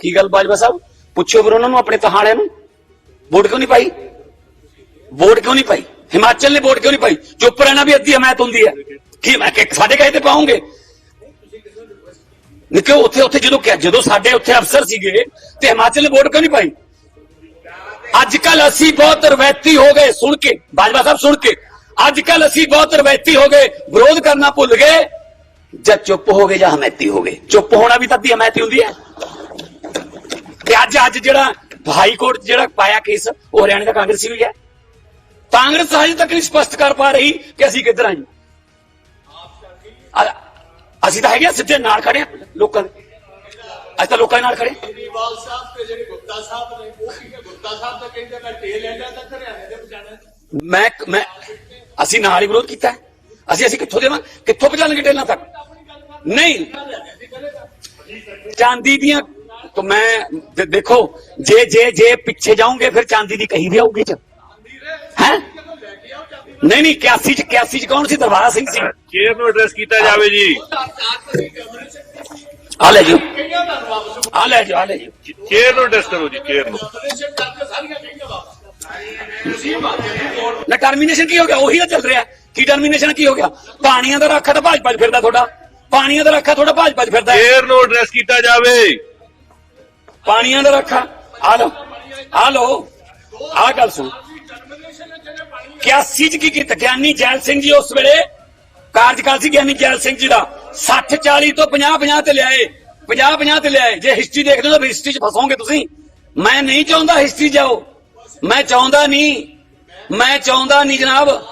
ਕੀ ਗੱਲ ਬਾਜਵਾ ਸਾਹਿਬ? ਪੁੱਛੋ ਫਿਰ ਉਹਨਾਂ ਨੂੰ ਆਪਣੇ ਤਹਾੜਿਆਂ ਨੂੰ। ਵੋਟ ਕਿਉਂ ਨਹੀਂ ਪਾਈ? ਵੋਟ ਕਿਉਂ ਨਹੀਂ ਪਾਈ? ਹਿਮਾਚਲ ਨੇ ਵੋਟ ਕਿਉਂ ਨਹੀਂ ਪਾਈ? ਚੁੱਪ ਰਹਿਣਾ ਵੀ ਅੱਧੀ ਹਮਾਇਤ ਹੁੰਦੀ ਹੈ। ਕੀ ਮੈਂ ਕਿ ਸਾਡੇ ਕਹੇ ਤੇ ਪਾਉਂਗੇ? ਨਿੱਕੇ, ਉੱਥੇ ਉੱਥੇ ਜਦੋਂ ਜਦੋਂ ਸਾਡੇ ਉੱਥੇ ਅਫਸਰ ਸੀਗੇ ਤੇ ਹਿਮਾਚਲ ਨੇ ਵੋਟ ਕਿਉਂ ਨਹੀਂ ਪਾਈ? ਅੱਜ ਕੱਲ ਅਸੀਂ ਬਹੁਤ ਰਵੈਤੀ ਹੋ ਗਏ। ਸੁਣ ਕੇ, ਬਾਜਵਾ ਸਾਹਿਬ ਸੁਣ ਕੇ। ਅੱਜ ਕੱਲ ਅਸੀਂ ਬਹੁਤ ਰਵੈਤੀ ਹੋ ਗਏ। ਵਿਰੋਧ ਕਰਨਾ ਭੁੱਲ ਗਏ। ਜਾਂ ਚੁੱਪ ਹੋ ਗਏ ਜਾਂ ਹਮੈਤੀ ਹੋ ਗਏ। ਚੁੱਪ ਹੋਣਾ ਵੀ ਤਾਂ ਦੀ ਹਮੈਤੀ ਹੁੰਦੀ ਹੈ। ਤੇ ਅੱਜ ਅੱਜ ਜਿਹੜਾ ਹਾਈ ਕੋਰਟ 'ਚ ਜਿਹੜਾ ਪਾਇਆ ਕੇਸ ਉਹ ਹਰਿਆਣਾ ਦਾ ਕਾਂਗਰਸੀ ਵੀ ਹੈ। ਕਾਂਗਰਸ ਹਜੇ ਤੱਕ ਨਹੀਂ ਸਪਸ਼ਟ ਕਰ ਪਾ ਰਹੀ ਕਿ ਅਸੀਂ ਕਿੱਧਰ ਆਂ ਜੀ ਅ- ਅਸੀਂ ਤਾਂ ਹੈਗੇ ਆ, ਸਿੱਧੇ ਨਾਲ ਖੜੇ ਆ ਲੋਕਾਂ ਦੇ। ਅਸੀਂ ਤਾਂ ਲੋਕਾਂ ਦੇ ਨਾਲ ਖੜੇ ਹਾਂ। ਕੇਜਰੀਵਾਲ ਸਾਹਿਬ ਤੇ ਜਿਹੜੇ ਗੁਪਤਾ ਸਾਹਿਬ ਨੇ ਉਹ ਕੀ ਗੁਪਤਾ ਸਾਹਿਬ ਤਾਂ ਕਹਿੰਦੇ ਮੈਂ ਟੇਲ ਲੈਣਾ ਤਾਂ ਹਰਿਆਣੇ ਦੇ ਪਜਾਣਾ ਮੈਂ ਮੈਂ ਅਸੀਂ ਨਾਲ ਹੀ ਵਿਰੋਧ ਕੀਤਾ ਹੈ। ਅਸੀਂ ਅਸੀਂ ਕਿੱਥੋਂ ਦੇਵਾਂ? ਕਿੱਥੋਂ ਪਹੁੰਚਾਣਗੇ ਟੇਲਾਂ ਤੱਕ? ਨਹੀਂ। ਚਾਂਦੀ ਦੀਆਂ ਦੇ- ਦੇਖੋ ਜੇ ਜੇ ਜੇ ਪਿੱਛੇ ਜਾਓਗੇ ਫਿਰ ਚਾਂਦੀ ਦੀ ਕਹੀ ਵੀ ਆਊਗੀ ਚ। ਹੈ? ਨਹੀਂ ਨਹੀਂ 81 ਚ 81 ਚ ਕੌਣ ਸੀ? ਦਰਬਾਰਾ ਸਿੰਘ ਸੀ। ਚੇਅਰ ਨੂੰ ਐਡਰੈਸ ਕੀਤਾ ਜਾਵੇ ਜੀ। ਆ ਲੈ ਜੀ ਆ ਲੈ ਜੀ ਆ ਲੈ ਜੀ ਚੇਅਰ ਨੂੰ ਐਡਰੈਸ ਕਰੋ ਜੀ ਚੇਅਰ ਨੂੰ ਨਾ ਟਰਮੀਨੇਸ਼ਨ ਕੀ ਹੋ ਗਿਆ? ਉਹੀ ਤਾਂ ਚੱਲ ਰਿਹਾ। ਕੀ ਟਰਮੀਨੇਸ਼ਨ ਕੀ ਹੋ ਗਿਆ? ਪਾਣੀਆਂ ਦਾ ਰੱਖਾ ਤਾਂ ਭਾਜਪਾ 'ਚ ਫਿਰਦਾ ਤੁਹਾਡਾ। ਪਾਣੀਆਂ ਦਾ ਰੱਖਾ ਤੁਹਾਡਾ ਭਾਜਪਾ 'ਚ ਫਿਰਦਾ। ਚੇਅਰ ਨੂੰ ਐਡਰੈਸ ਕੀਤਾ ਜਾਵੇ। ਪਾਣੀਆਂ ਦਾ ਰੱਖਾ। ਆ ਲੋ ਆ ਲੋ ਆ ਗੱਲ ਸੁਣ। 81 ਚ ਕੀ ਕੀਤਾ? ਗਿਆਨੀ ਜੈਲ ਸਿੰਘ ਜੀ ਉਸ ਵੇਲੇ ਕਾਰਜਕਾਲ ਸੀ ਗਿਆਨੀ ਜੈਲ ਸਿੰਘ ਜੀ ਦਾ। 60 40 ਤੋਂ 50 50 ਤੇ ਲਿਆਏ। 50 50 ਤੇ ਲਿਆਏ। ਜੇ ਹਿਸਟਰੀ ਦੇਖਦੇ ਹੋ ਤਾਂ ਹਿਸਟਰੀ ਚ ਫਸੋਗੇ ਤੁਸੀਂ। ਮੈਂ ਨਹੀਂ ਚਾਹੁੰਦਾ ਹਿਸਟਰੀ ਜਾਓ। ਮੈਂ ਚਾਹੁੰਦਾ ਨਹੀਂ। ਮੈਂ ਚਾਹੁੰਦਾ ਨਹੀਂ ਜਨਾਬ।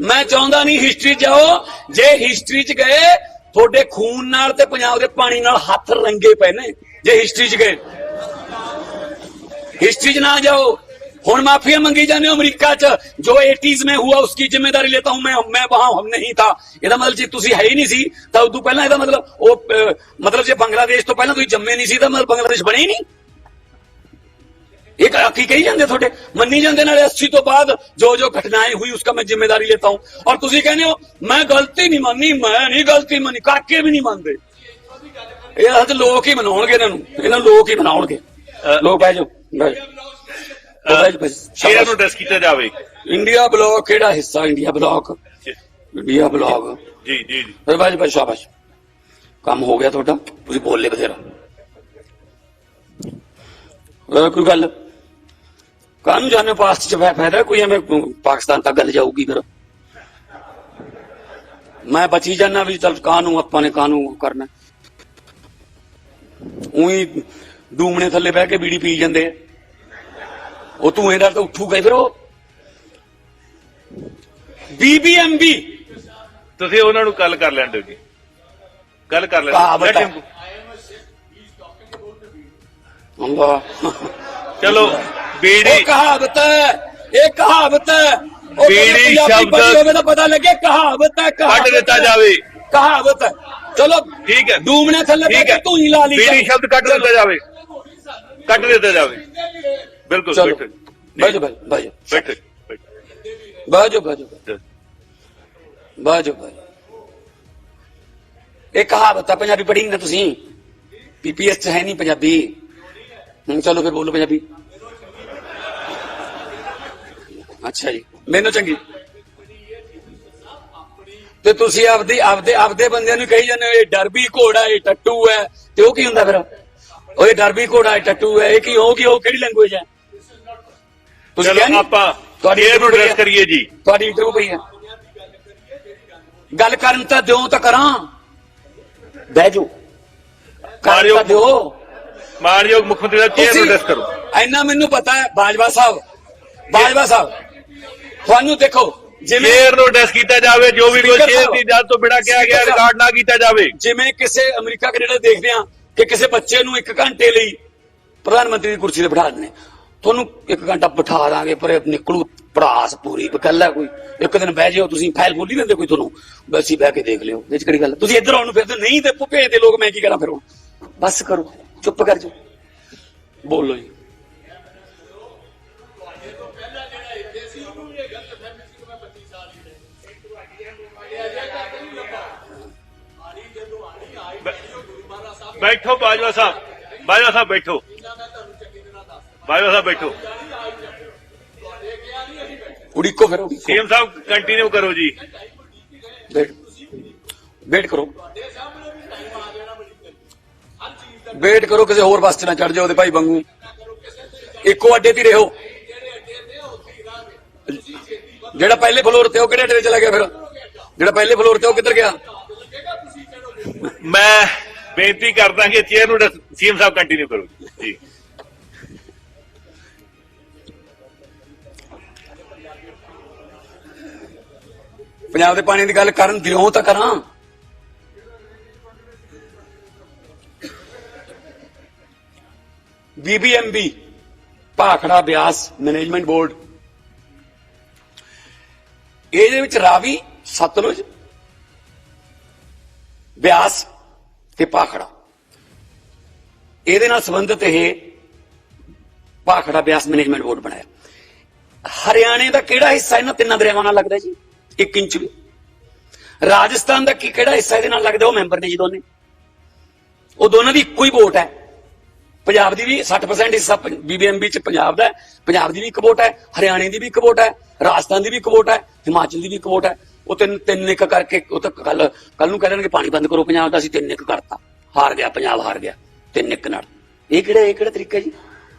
ਮੈਂ ਚਾਹੁੰਦਾ ਨਹੀਂ ਹਿਸਟਰੀ ਜਾਓ। ਜੇ ਹਿਸਟਰੀ ਚ ਗਏ, ਤੁਹਾਡੇ ਖੂਨ ਨਾਲ ਤੇ ਪੰਜਾਬ ਦੇ ਪਾਣੀ ਨਾਲ ਹੱਥ ਰੰਗੇ ਪਏ ਨੇ। جی ہسٹری چ گئے۔ ہسٹری چ نہ جاؤ۔ ہوں معافیا منگی جانے امریکہ چ۔ جو ایٹیز میں ہوا، اس کی ذمہ داری لیتا ہوں میں۔ میں وہاں ہم نہیں تھا۔ یہ مطلب جی تھی ہے ہی نہیں سی۔ تو ادو پہلا یہ مطلب وہ مطلب جی بنگلہ دیش تو پہلے تھی جمے نہیں سی تو مطلب بنگلہ دیش بنے ہی نہیں۔ ایک آکی کہی جاندے تھوڑے۔ منی جاندے نہ اسی تو بعد جو جو گھٹنائیں ہوئی، اس کا میں ذمہ داری لیتا ہوں۔ اور تسی کہنے ہو، میں غلطی نہیں مانی، میں نہیں غلطی مانی کاکے بھی نہیں مانتے۔ ਇਹ ਹੱਥ ਲੋਕ ਹੀ ਮਨਾਉਣਗੇ ਇਹਨਾਂ ਨੂੰ। ਇਹਨਾਂ ਨੂੰ ਲੋਕ ਹੀ ਮਨਾਉਣਗੇ। ਲੋਕ ਬਹਿ ਜਾਓ। ਚੇਅਰ ਨੂੰ ਐਡਰੈਸ ਕੀਤਾ ਜਾਵੇ? ਇੰਡੀਆ ਬਲੌਕ ਕਿਹੜਾ ਹਿੱਸਾ? India bloc. India bloc. ਜੀ ਜੀ ਜੀ। ਫਿਰ ਬਾਜ ਬਾਜ ਸ਼ਾਬਾਸ਼। ਕੰਮ ਹੋ ਗਿਆ ਤੁਹਾਡਾ। ਤੁਸੀਂ ਬੋਲੇ ਬਥੇਰਾ। ਅਹ ਕੋਈ ਗੱਲ? ਕਾਨੂੰ ਜਾਣੇ ਪਾਸਟ ਚ ਫਾਇਦਾ ਕੋਈ ਐਵੇਂ ਪਾਕਿਸਤਾਨ ਤੱਕ ਗੱਲ ਜਾਊਗੀ ਫਿਰ। ਮੈਂ ਬਚੀ ਜਾਣਾ ਵੀ ਚਲ ਕਾਨੂੰ ਆਪਾਂ ਨੇ ਕਾਨੂੰ ਕਰਨਾ। ਉਹੀ ਡੂਮਣੇ ਥੱਲੇ ਬਹਿ ਕੇ ਬੀੜੀ ਪੀ ਜਾਂਦੇ ਉਹ ਤੂੰ ਇਹਦਾ ਤਾਂ ਉੱਠੂਗਾ ਫਿਰ ਉਹ। ਬੀਬੀਐਮਬੀ ਤੁਸੀਂ ਉਹਨਾਂ ਨੂੰ ਕੱਲ ਕਰ ਲੈਣ ਦਿਓ ਜੀ। ਕੱਲ ਕਰ ਲੈਣ ਅੱਲਾ। ਚਲੋ ਬੀੜੀ। ਕਹਾਵਤ ਹੈ ਇਹ ਕਹਾਵਤ ਹੈ। ਬੀੜੀ ਸ਼ਬਦ- ਹੋਵੇ ਤਾਂ ਪਤਾ ਲੱਗੇ ਕਹਾਵਤ ਹੈ ਕੱਢ ਦਿੱਤਾ। ਜਾਵੇ। ਕਹਾਵਤ ਹੈ। ਚਲੋ ਠੀਕ ਹੈ ਡੂਮਣੇ ਥੱਲੇ ਠੀਕ ਬੈਠ ਹੈ ਕੇ ਤੂੰ ਹੀ ਲਾ ਲਈ ਬੀੜੀ ਸ਼ਬਦ ਕੱਢ ਦਿੱਤਾ ਜਾਵੇ ਕੱਢ ਦਿੱਤਾ ਜਾਵੇ ਬਿਲਕੁਲ ਚਲੋ ਬੈਠੋ ਬਾਜੋ ਬਾਜੋ ਬਾਜੋ ਬੈਠੋ ਬੈਠੋ। ਬਾਜੋ ਬਾਜੋ ਬਾਜੋ ਬਾਜੋ ਇਹ ਕਹਾਵਤ ਹੈ ਪੰਜਾਬੀ ਪੜ੍ਹੀ ਨਾ ਤੁਸੀਂ ਪੀਪੀਐਸ ਚ ਹੈ ਨਹੀਂ ਪੰਜਾਬੀ ਹੁਣ ਚਲੋ ਫਿਰ ਬੋਲੋ ਪੰਜਾਬੀ ਅੱਛਾ ਜੀ ਮੈਨੂੰ ਚੰਗੀ ਤੇ ਤੁਸੀਂ ਆਪਦੀ ਆਪਦੇ ਆਪਦੇ ਬੰਦਿਆਂ ਨੂੰ ਕਹੀ ਜਾਂਦੇ ਹੋ ਇਹ ਡਰਬੀ ਘੋੜਾ ਇਹ ਟੱਟੂ ਹੈ। ਤੇ ਉਹ ਕੀ ਹੁੰਦਾ ਫਿਰ? ਉਹ ਇਹ ਡਰਬੀ ਘੋੜਾ ਇਹ ਟੱਟੂ ਹੈ। ਇਹ ਕੀ ਉਹ ਕੀ ਉਹ ਕਿਹੜੀ ਲੈਂਗੁਏਜ ਹੈ? ਤੁਸੀਂ ਕਿਹਾ ਚਲੋ ਨੀ? ਆਪਾਂ ਤੁਹਾਡੀ ਐਡਰੈਸ ਕਰੀਏ ਜੀ। ਤੁਹਾਡੀ ਇੰਟਰਵਿਊ ਪਈ ਹੈ। ਗੱਲ ਕਰਨ ਤਾਂ ਦਿਓ ਤਾਂ ਕਰਾਂ। ਬਹਿ ਜਾਓ। ਕਰਨ ਤਾਂ। ਦਿਓ। ਮਾਨਯੋਗ ਮੁੱਖ ਮੰਤਰੀ ਦਾ ਚੇਅਰ ਐਡਰੈਸ ਕਰੋ। ਇੰਨਾ ਮੈਨੂੰ ਪਤਾ ਹੈ ਬਾਜਵਾ ਸਾਹਿਬ। ਬਾਜਵਾ ਸਾਹਿਬ ਤੁਹਾਨੂੰ ਦੇਖੋ ਚੇਅਰ ਨੂੰ ਐਡਰੈਸ ਕੀਤਾ ਜਾਵੇ ਜੋ ਵੀ ਕੋਈ Speaker ਚੇਅਰ ਸਾਹਿਬ। ਦੀ ਇਜਾਜ਼ਤ ਤੋਂ ਬਿਨਾਂ ਕਿਹਾ ਗਿਆ। ਰਿਕਾਰਡ ਨਾ ਕੀਤਾ ਜਾਵੇ ਜਿਵੇਂ ਕਿਸੇ ਅਮਰੀਕਾ ਕੈਨੇਡਾ ਦੇਖਦੇ ਆ ਕਿ ਕਿਸੇ ਬੱਚੇ ਨੂੰ ਇੱਕ ਘੰਟੇ ਲਈ ਪ੍ਰਧਾਨ ਮੰਤਰੀ ਦੀ ਕੁਰਸੀ ਤੇ ਬਿਠਾ ਦਿੰਦੇ ਤੁਹਾਨੂੰ ਇੱਕ ਘੰਟਾ ਬਿਠਾ ਦਾਂਗੇ ਪਰ ਨਿਕਲੂ ਪੜਾਸ ਪੂਰੀ ਬਕਲ ਕੋਈ ਇੱਕ ਦਿਨ ਬਹਿ ਜਿਓ ਤੁਸੀਂ ਫਾਈਲ ਖੋਲੀ ਦਿੰਦੇ ਕੋਈ ਤੁਹਾਨੂੰ ਬਸ ਹੀ ਬਹਿ ਕੇ ਦੇਖ ਲਿਓ ਇਹ 'ਚ ਕਿਹੜੀ ਗੱਲ? ਤੁਸੀਂ ਇੱਧਰ ਆਉਣ ਨੂੰ ਫਿਰਦੇ ਨਹੀਂ ਤੇ ਭੁਪੇ ਦੇ ਲੋਕ ਮੈਂ ਕੀ ਕਰਾਂ ਫਿਰ ਹੁਣ ਬਸ ਕਰੋ ਚੁੱਪ ਕਰ ਜਾਓ ਬੋਲੋ ਜੀ ਬੈਠੋ ਬਾਜਵਾ ਸਾਹਿਬ ਬਾਜਵਾ ਸਾਹਿਬ ਬੈਠੋ। ਬਾਜਵਾ ਸਾਹਿਬ ਬੈਠੋ। ਉਡੀਕੋ ਫਿਰ। ਸੀਐਮ ਸਾਹਿਬ ਕੰਟੀਨਿਊ ਕਰੋ ਜੀ। ਵੇਟ ਕਰੋ। ਵੇਟ ਕਰੋ ਕਿਸੇ ਹੋਰ ਬੱਸ 'ਚ ਨਾ ਚੜ ਜਾਓ ਉਹਦੇ ਭਾਈ ਵਾਂਗੂ। ਇੱਕੋ ਅੱਡੇ ਤੇ ਰਹੋ। ਜਿਹੜਾ ਪਹਿਲੇ ਫਲੋਰ ਤੇ ਉਹ ਕਿਹੜੇ ਅੱਡੇ ਤੇ ਚਲਾ ਗਿਆ ਫਿਰ? ਜਿਹੜਾ ਪਹਿਲੇ ਫਲੋਰ ਤੇ ਉਹ ਕਿੱਧਰ ਗਿਆ? ਮੈਂ ਬੇਨਤੀ ਕਰਦਾ ਕਿ ਚੇਅਰ ਨੂੰ ਸੀਐਮ ਸਾਹਿਬ ਕੰਟੀਨਿਊ ਕਰੋ। ਜੀ। ਪੰਜਾਬ ਦੇ ਪਾਣੀ ਦੀ ਗੱਲ ਕਰਨ ਦਿਓ ਤਾਂ ਕਰਾਂ। BBMB, Bhakra Beas management board. ਇਹਦੇ ਵਿੱਚ ਰਾਵੀ, ਸਤਲੁਜ, ਬਿਆਸ ਤੇ ਭਾਖੜਾ ਇਹਦੇ ਨਾਲ ਸੰਬੰਧਿਤ ਇਹ ਭਾਖੜਾ ਬਿਆਸ ਮੈਨੇਜਮੈਂਟ ਬੋਰਡ ਬਣਾਇਆ। ਹਰਿਆਣੇ ਦਾ ਕਿਹੜਾ ਹਿੱਸਾ ਇਹਨਾਂ ਤਿੰਨਾਂ ਦਰਿਆਵਾਂ ਨਾਲ ਲੱਗਦਾ ਜੀ? 1 ਇੰਚ ਵੀ। ਰਾਜਸਥਾਨ ਦਾ ਕੀ ਕਿਹੜਾ ਹਿੱਸਾ ਇਹਦੇ ਨਾਲ ਲੱਗਦਾ? ਉਹ ਮੈਂਬਰ ਨੇ ਜੀ ਦੋਨੇ। ਉਹ ਦੋਨਾਂ ਦੀ ਇੱਕੋ ਹੀ ਵੋਟ ਹੈ। ਪੰਜਾਬ ਦੀ ਵੀ 60% ਹਿੱਸਾ ਬੀਬੀਐਮਬੀ ਚ ਪੰਜਾਬ ਦਾ ਪੰਜਾਬ ਦੀ ਵੀ ਇੱਕ ਵੋਟ ਹੈ, ਹਰਿਆਣੇ ਦੀ ਵੀ ਇੱਕ ਵੋਟ ਹੈ, ਰਾਜਸਥਾਨ ਦੀ ਵੀ ਇੱਕ ਵੋਟ ਹੈ, ਹਿਮਾਚਲ ਦੀ ਵੀ ਇੱਕ ਵੋਟ ਹੈ। ਉਹ ਤਿੰਨ ਤਿੰਨ ਇੱਕ ਕਰਕੇ, ਉਹ ਤਾਂ ਕੱਲ ਕੱਲ ਨੂੰ ਕਹਿ ਦੇਣਗੇ ਪਾਣੀ ਬੰਦ ਕਰੋ ਪੰਜਾਬ ਦਾ, ਅਸੀਂ ਤਿੰਨ ਇੱਕ ਕਰਤਾ। ਹਾਰ ਗਿਆ, ਪੰਜਾਬ ਹਾਰ ਗਿਆ। ਤਿੰਨ ਇੱਕ ਨਾਲ। ਇਹ ਕਿਹੜਾ ਇਹ ਕਿਹੜਾ ਤਰੀਕਾ ਜੀ?